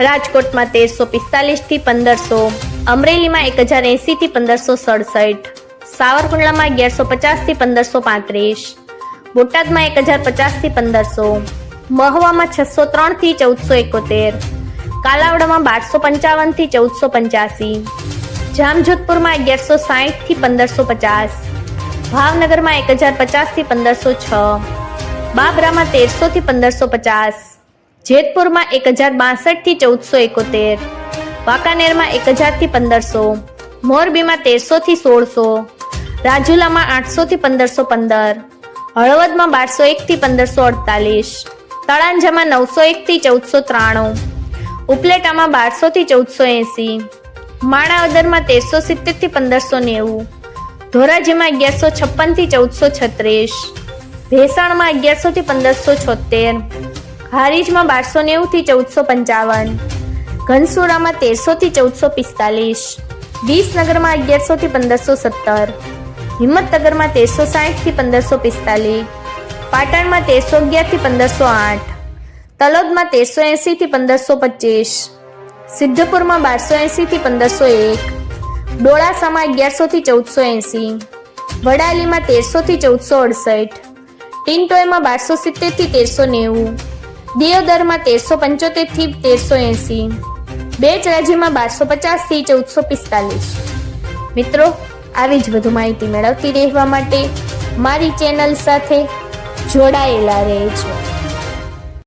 રાજકોટમાં તેરસો પિસ્તાલીસથી પંદરસો, અમરેલીમાં એક હજાર એસી થી પંદરસો સડસઠ, સાવરકુંડલામાં અગિયારસો પચાસથી પંદરસો પાંત્રીસ, બોટાદમાં એક હજાર પચાસથી પંદરસો, મહુવામાં છસો ત્રણથી ચૌદસો એકોતેર, કાલાવડામાં બારસો પંચાવનથી ચૌદસો પંચ્યાસી, જામજોધપુરમાં અગિયારસો સાહીઠથી પંદરસો પચાસ, ભાવનગરમાં એક હજાર પચાસથી પંદરસો છ, બાબરામાં તેરસો થી પંદરસો પચાસ જેતપુરમાં એક હજાર બાસઠથી ચૌદસો એકોતેર, વાંકાનેરમાં એક હજારથી પંદરસો, મોરબીમાં તેરસો થી સોળસો, રાજુલામાં આઠસો થી પંદરસો પંદર, હળવદમાં બારસો એક થી પંદરસો અડતાલીસ, તળાંજામાં નવસો એક થી ચૌદસો ત્રાણું, ઉપલેટામાં બારસો થી ચૌદસો એંસી, માણાવદરમાં તેરસો સિત્તેરથી પંદરસો નેવું, ધોરાજીમાં અગિયારસો છપ્પનથી ચૌદસો છત્રીસ, ભેસાણમાં અગિયારસો થી પંદરસો છોતેર હારીજમાં બારસો નેવુંથી ચૌદસો પંચાવન. ઘનસુરામાં તેરસોથી ચૌદસો પિસ્તાલીસ. વિસનગરમાં અગિયારસોથી પંદરસો સત્તર. હિંમતનગરમાં તેરસો સાહીઠથી પંદરસો પિસ્તાલીસ. પાટણમાં તેરસો અગિયારથી પંદરસો આઠ. તલોદમાં તેરસો એંસીથી પંદરસો પચીસ. સિદ્ધપુરમાં બારસો એંસીથી પંદરસો એક. ડોળાસામાં અગિયારસોથી ચૌદસો એંસી વડાલીમાં તેરસોથી ચૌદસો અડસઠ. ટિન્ટોયમાં બારસો સિત્તેરથી તેરસો નેવું. દિયોદરમાં તેરસો પંચોતેરથી તેરસો એંસી બેચરાજીમાં બારસો પચાસથી ચૌદસો પિસ્તાલીસ. મિત્રો, આવી જ વધુ માહિતી મેળવતી રહેવા માટે મારી ચેનલ સાથે જોડાયેલા રહેજો.